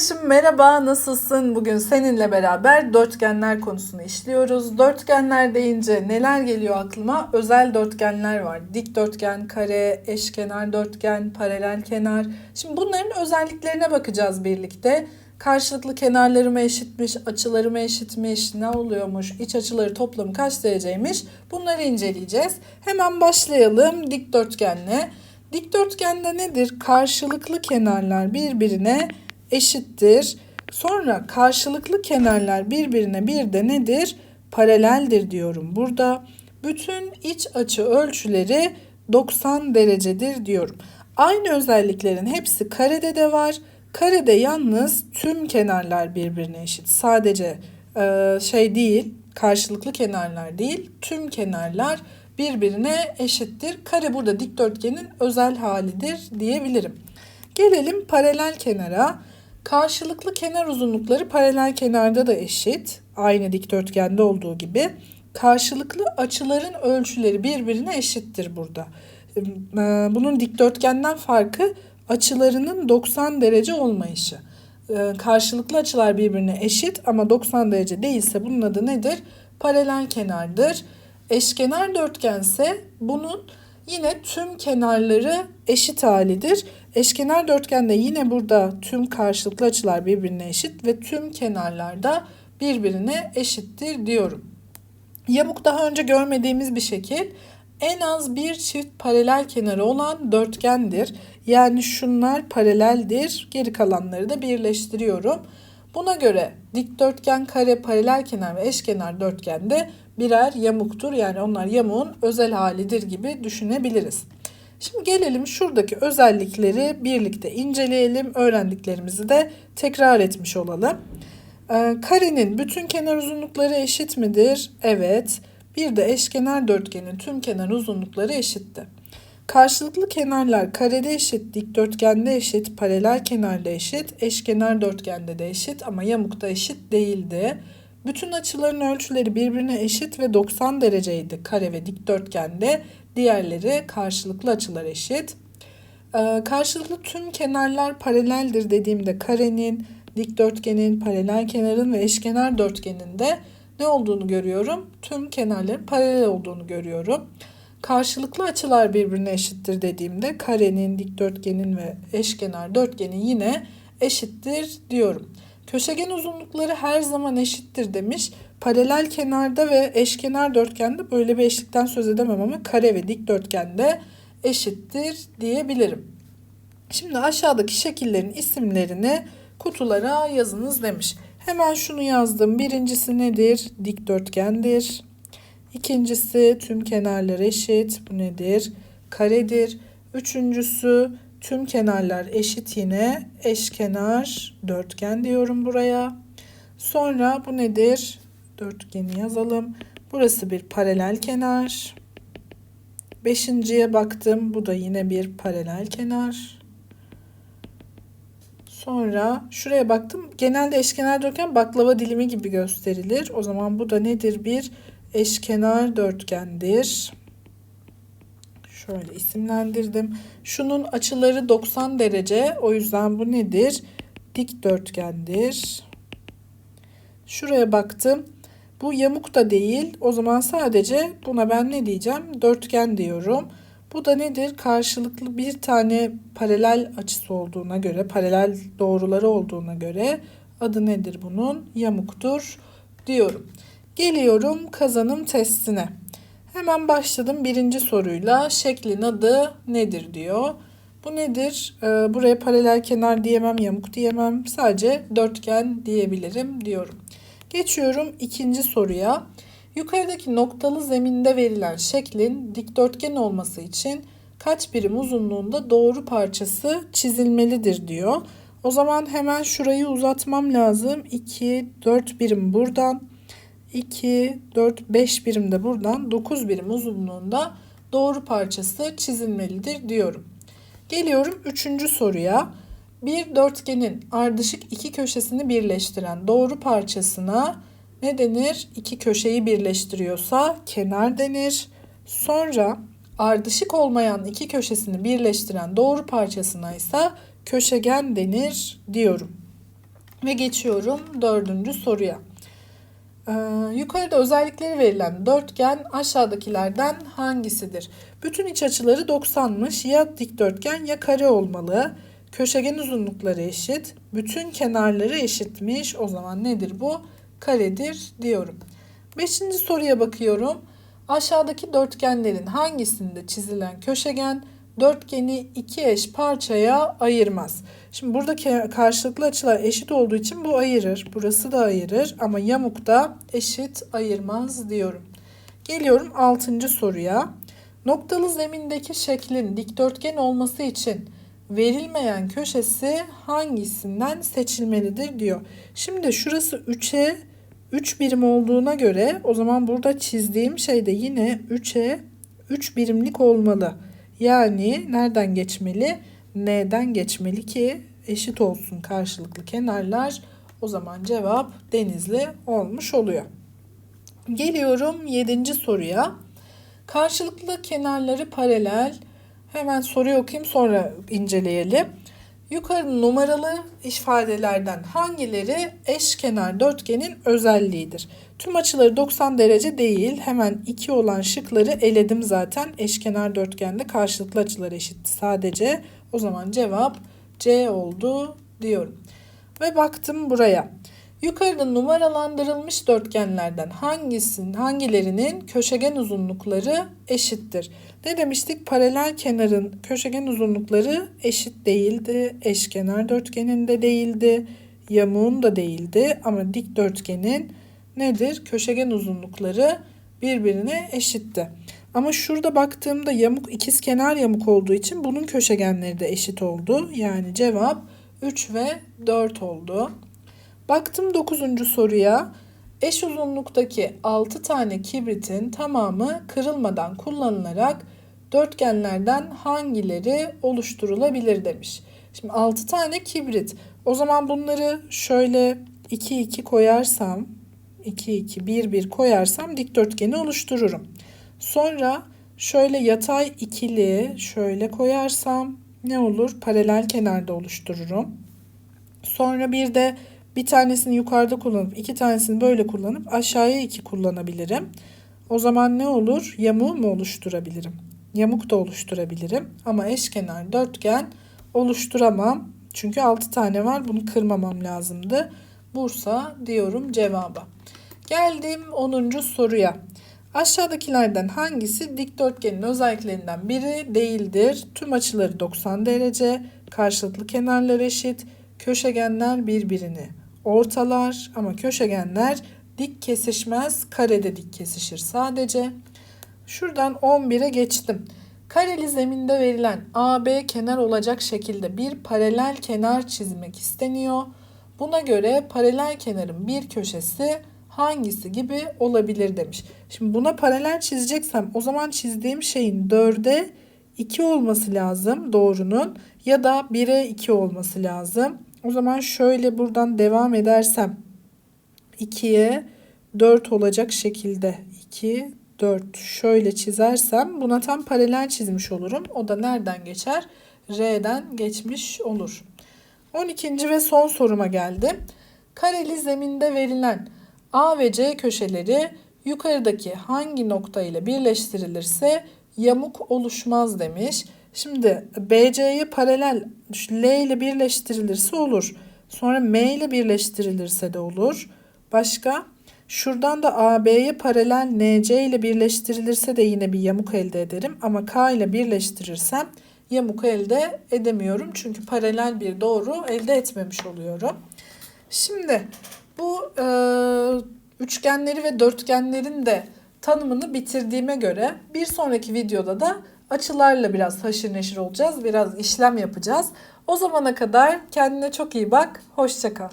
arkadaşım merhaba nasılsın? Bugün seninle beraber dörtgenler konusunu işliyoruz. Dörtgenler deyince neler geliyor aklıma? Özel dörtgenler var. Dikdörtgen, kare, eşkenar dörtgen, paralel kenar. Şimdi bunların özelliklerine bakacağız birlikte. Karşılıklı kenarları mı eşitmiş, açıları mı eşitmiş, ne oluyormuş, iç açıları toplamı kaç dereceymiş bunları inceleyeceğiz. Hemen başlayalım dikdörtgenle. Dikdörtgende nedir? Karşılıklı kenarlar birbirine eşittir. Sonra karşılıklı kenarlar birbirine bir de nedir? Paraleldir diyorum burada. Bütün iç açı ölçüleri 90 derecedir diyorum. Aynı özelliklerin hepsi karede de var. Karede yalnız tüm kenarlar birbirine eşit. Sadece e, şey değil, karşılıklı kenarlar değil, tüm kenarlar birbirine eşittir. Kare burada dikdörtgenin özel halidir diyebilirim. Gelelim paralel kenara. Karşılıklı kenar uzunlukları paralel kenarda da eşit. Aynı dikdörtgende olduğu gibi. Karşılıklı açıların ölçüleri birbirine eşittir burada. Ee, bunun dikdörtgenden farkı açılarının 90 derece olmayışı. Ee, karşılıklı açılar birbirine eşit ama 90 derece değilse bunun adı nedir? Paralel kenardır. Eşkenar dörtgense bunun yine tüm kenarları eşit halidir. Eşkenar dörtgende yine burada tüm karşılıklı açılar birbirine eşit ve tüm kenarlarda birbirine eşittir diyorum. Yamuk daha önce görmediğimiz bir şekil. En az bir çift paralel kenarı olan dörtgendir. Yani şunlar paraleldir. Geri kalanları da birleştiriyorum. Buna göre dikdörtgen, kare, paralel kenar ve eşkenar dörtgende birer yamuktur. Yani onlar yamuğun özel halidir gibi düşünebiliriz. Şimdi gelelim şuradaki özellikleri birlikte inceleyelim. Öğrendiklerimizi de tekrar etmiş olalım. Ee, karenin bütün kenar uzunlukları eşit midir? Evet. Bir de eşkenar dörtgenin tüm kenar uzunlukları eşitti. Karşılıklı kenarlar karede eşit, dikdörtgende eşit, paralel kenarda eşit, eşkenar dörtgende de eşit ama yamukta eşit değildi. Bütün açıların ölçüleri birbirine eşit ve 90 dereceydi kare ve dikdörtgende. Diğerleri karşılıklı açılar eşit. Ee, karşılıklı tüm kenarlar paraleldir dediğimde karenin, dikdörtgenin, paralel kenarın ve eşkenar dörtgenin de ne olduğunu görüyorum? Tüm kenarların paralel olduğunu görüyorum. Karşılıklı açılar birbirine eşittir dediğimde karenin, dikdörtgenin ve eşkenar dörtgenin yine eşittir diyorum. Köşegen uzunlukları her zaman eşittir demiş. Paralel kenarda ve eşkenar dörtgende böyle bir eşlikten söz edemem ama kare ve dikdörtgende eşittir diyebilirim. Şimdi aşağıdaki şekillerin isimlerini kutulara yazınız demiş. Hemen şunu yazdım. Birincisi nedir? Dikdörtgendir. İkincisi tüm kenarlar eşit. Bu nedir? Karedir. Üçüncüsü tüm kenarlar eşit yine eşkenar dörtgen diyorum buraya. Sonra bu nedir? Dörtgeni yazalım. Burası bir paralel kenar. Beşinciye baktım. Bu da yine bir paralel kenar. Sonra şuraya baktım. Genelde eşkenar dörtgen baklava dilimi gibi gösterilir. O zaman bu da nedir? Bir eşkenar dörtgendir. Şöyle isimlendirdim. Şunun açıları 90 derece. O yüzden bu nedir? Dikdörtgendir. Şuraya baktım. Bu yamuk da değil. O zaman sadece buna ben ne diyeceğim? Dörtgen diyorum. Bu da nedir? Karşılıklı bir tane paralel açısı olduğuna göre, paralel doğruları olduğuna göre adı nedir bunun? Yamuktur diyorum. Geliyorum kazanım testine. Hemen başladım birinci soruyla. Şeklin adı nedir diyor. Bu nedir? Ee, buraya paralel kenar diyemem, yamuk diyemem. Sadece dörtgen diyebilirim diyorum. Geçiyorum ikinci soruya. Yukarıdaki noktalı zeminde verilen şeklin dikdörtgen olması için kaç birim uzunluğunda doğru parçası çizilmelidir diyor. O zaman hemen şurayı uzatmam lazım. 2, 4 birim buradan. 2, 4, 5 birim de buradan 9 birim uzunluğunda doğru parçası çizilmelidir diyorum. Geliyorum 3. soruya. Bir dörtgenin ardışık iki köşesini birleştiren doğru parçasına ne denir? İki köşeyi birleştiriyorsa kenar denir. Sonra ardışık olmayan iki köşesini birleştiren doğru parçasına ise köşegen denir diyorum. Ve geçiyorum dördüncü soruya. Ee, yukarıda özellikleri verilen dörtgen aşağıdakilerden hangisidir? Bütün iç açıları 90'mış. Ya dikdörtgen ya kare olmalı. Köşegen uzunlukları eşit. Bütün kenarları eşitmiş. O zaman nedir bu? Karedir diyorum. Beşinci soruya bakıyorum. Aşağıdaki dörtgenlerin hangisinde çizilen köşegen dörtgeni iki eş parçaya ayırmaz? Şimdi buradaki karşılıklı açılar eşit olduğu için bu ayırır. Burası da ayırır ama yamuk da eşit ayırmaz diyorum. Geliyorum 6. soruya. Noktalı zemindeki şeklin dikdörtgen olması için verilmeyen köşesi hangisinden seçilmelidir diyor. Şimdi şurası 3'e 3 birim olduğuna göre o zaman burada çizdiğim şey de yine 3'e 3 birimlik olmalı. Yani nereden geçmeli? N'den geçmeli ki eşit olsun karşılıklı kenarlar. O zaman cevap denizli olmuş oluyor. Geliyorum 7. soruya. Karşılıklı kenarları paralel. Hemen soruyu okuyayım sonra inceleyelim. Yukarı numaralı ifadelerden hangileri eşkenar dörtgenin özelliğidir? Tüm açıları 90 derece değil. Hemen 2 olan şıkları eledim zaten. Eşkenar dörtgende karşılıklı açılar eşit sadece. O zaman cevap C oldu diyorum. Ve baktım buraya. Yukarıda numaralandırılmış dörtgenlerden hangisinin hangilerinin köşegen uzunlukları eşittir? Ne demiştik? Paralel kenarın köşegen uzunlukları eşit değildi. Eşkenar dörtgenin de değildi. Yamuğun da değildi. Ama dikdörtgenin nedir? Köşegen uzunlukları birbirine eşitti. Ama şurada baktığımda yamuk ikizkenar yamuk olduğu için bunun köşegenleri de eşit oldu. Yani cevap 3 ve 4 oldu. Baktım 9. soruya. Eş uzunluktaki 6 tane kibritin tamamı kırılmadan kullanılarak dörtgenlerden hangileri oluşturulabilir demiş. Şimdi 6 tane kibrit. O zaman bunları şöyle 2 2 koyarsam 2 2 1 1 koyarsam dikdörtgeni oluştururum. Sonra şöyle yatay ikili şöyle koyarsam ne olur? Paralel kenarda oluştururum. Sonra bir de bir tanesini yukarıda kullanıp iki tanesini böyle kullanıp aşağıya iki kullanabilirim. O zaman ne olur? Yamuğu mu oluşturabilirim? Yamuk da oluşturabilirim ama eşkenar dörtgen oluşturamam. Çünkü 6 tane var. Bunu kırmamam lazımdı. Bursa diyorum cevaba. Geldim 10. soruya. Aşağıdakilerden hangisi dikdörtgenin özelliklerinden biri değildir? Tüm açıları 90 derece, karşılıklı kenarlar eşit, köşegenler birbirini ortalar ama köşegenler dik kesişmez, karede dik kesişir sadece. Şuradan 11'e geçtim. Kareli zeminde verilen AB kenar olacak şekilde bir paralel kenar çizmek isteniyor. Buna göre paralel kenarın bir köşesi hangisi gibi olabilir demiş. Şimdi buna paralel çizeceksem o zaman çizdiğim şeyin 4'e 2 olması lazım doğrunun ya da 1'e 2 olması lazım. O zaman şöyle buradan devam edersem 2'ye 4 olacak şekilde 2 4 şöyle çizersem buna tam paralel çizmiş olurum. O da nereden geçer? R'den geçmiş olur. 12. ve son soruma geldim. Kareli zeminde verilen A ve C köşeleri yukarıdaki hangi nokta ile birleştirilirse yamuk oluşmaz demiş. Şimdi BC'ye paralel L ile birleştirilirse olur. Sonra M ile birleştirilirse de olur. Başka? Şuradan da AB'ye paralel NC ile birleştirilirse de yine bir yamuk elde ederim. Ama K ile birleştirirsem yamuk elde edemiyorum. Çünkü paralel bir doğru elde etmemiş oluyorum. Şimdi bu e, üçgenleri ve dörtgenlerin de tanımını bitirdiğime göre bir sonraki videoda da açılarla biraz haşır neşir olacağız. Biraz işlem yapacağız. O zamana kadar kendine çok iyi bak. Hoşça kal.